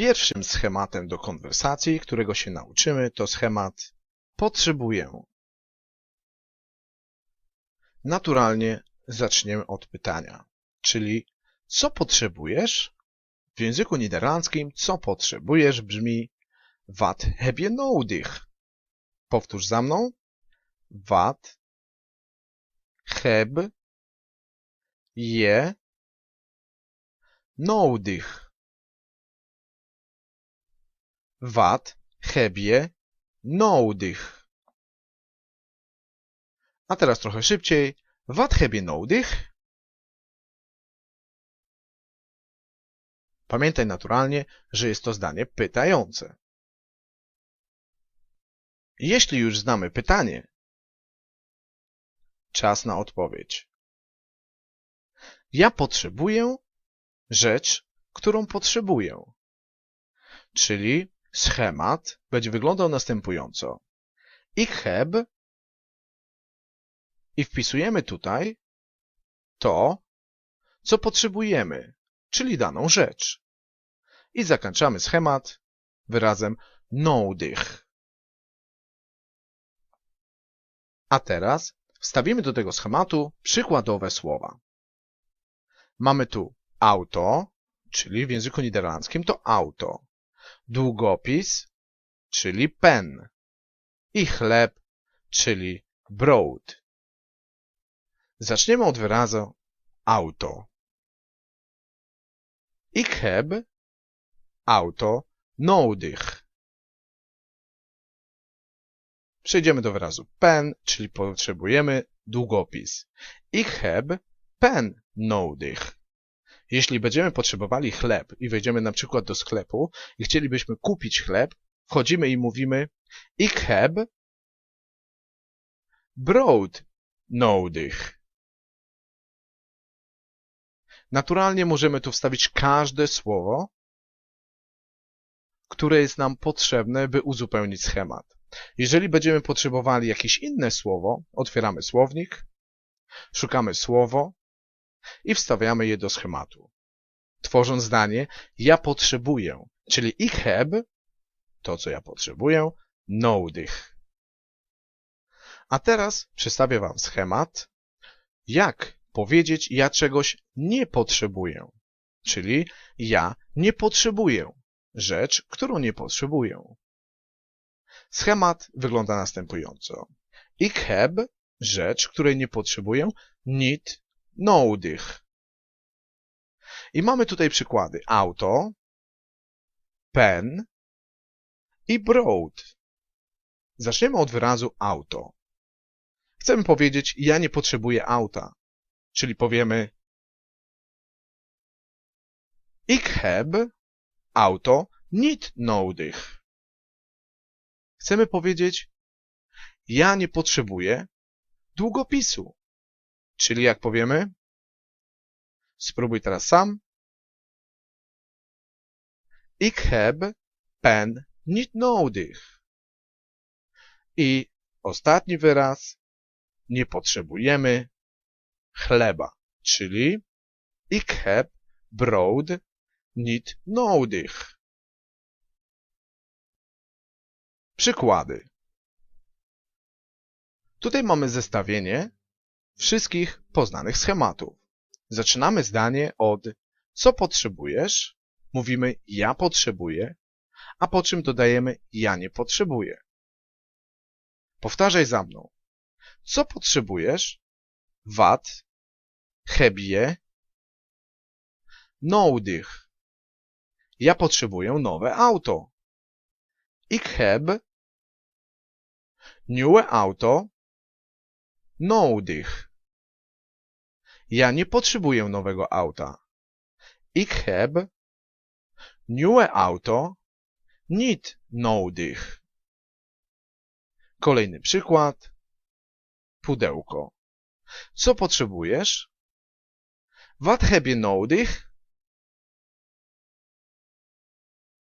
Pierwszym schematem do konwersacji, którego się nauczymy, to schemat potrzebuję. Naturalnie zaczniemy od pytania, czyli co potrzebujesz? W języku niderlandzkim co potrzebujesz brzmi wat heb je nodig? Powtórz za mną. Wat heb je nodig? Wat heb je nodig? A teraz trochę szybciej. Wat heb je nodig? Pamiętaj naturalnie, że jest to zdanie pytające. Jeśli już znamy pytanie, czas na odpowiedź. Ja potrzebuję rzecz, którą potrzebuję. Czyli schemat będzie wyglądał następująco. Ich heb i wpisujemy tutaj to, co potrzebujemy, czyli daną rzecz. I zakończamy schemat wyrazem nodig. A teraz wstawimy do tego schematu przykładowe słowa. Mamy tu auto, czyli w języku niderlandzkim to auto, długopis, czyli pen i chleb, czyli broad. Zaczniemy od wyrazu auto. Ik heb auto nodig. Przejdziemy do wyrazu pen, czyli potrzebujemy długopis. Ik heb pen nodig. Jeśli będziemy potrzebowali chleb i wejdziemy na przykład do sklepu i chcielibyśmy kupić chleb, wchodzimy i mówimy Ik heb brood nodig. Naturalnie możemy tu wstawić każde słowo, które jest nam potrzebne, by uzupełnić schemat. Jeżeli będziemy potrzebowali jakieś inne słowo, otwieramy słownik, szukamy słowo i wstawiamy je do schematu. Tworząc zdanie ja potrzebuję, czyli ich heb, to co ja potrzebuję, nodig. A teraz przedstawię Wam schemat, jak powiedzieć ja czegoś nie potrzebuję, czyli ja nie potrzebuję rzecz, którą nie potrzebuję. Schemat wygląda następująco. Ik heb rzecz, której nie potrzebuję, nodig. I mamy tutaj przykłady. Auto, pen i broad. Zaczniemy od wyrazu auto. Chcemy powiedzieć, ja nie potrzebuję auta. Czyli powiemy Ik heb auto niet nodig. Chcemy powiedzieć ja nie potrzebuję długopisu. Czyli jak powiemy spróbuj teraz sam Ik heb pen niet nodig. I ostatni wyraz nie potrzebujemy chleba, czyli ik heb brood niet nodig. Przykłady. Tutaj mamy zestawienie wszystkich poznanych schematów. Zaczynamy zdanie od co potrzebujesz, mówimy ja potrzebuję, a po czym dodajemy ja nie potrzebuję. Powtarzaj za mną. Co potrzebujesz? Wat heb je nodig? Ja potrzebuję nowe auto. Ik heb nieuwe auto nodig. Ja nie potrzebuję nowego auta. Ik heb nieuwe auto niet nodig. Kolejny przykład. Pudełko. Co potrzebujesz? Wat heb je nodig?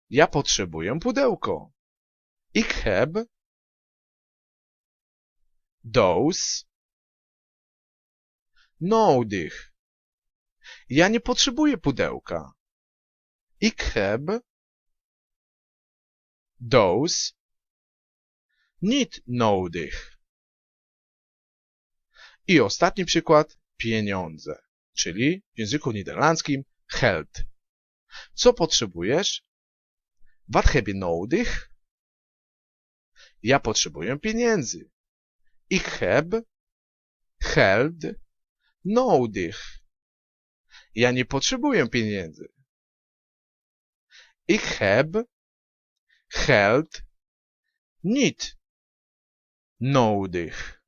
Ja potrzebuję pudełko. Ik heb doos nodig. Ja nie potrzebuję pudełka. Ik heb those, niet nodig. I ostatni przykład, pieniądze, czyli w języku niderlandzkim geld. Co potrzebujesz? Wat heb je nodig? Ja potrzebuję pieniędzy. Ik heb geld nodig. Ja nie potrzebuję pieniędzy. Ik heb geld niet nodig.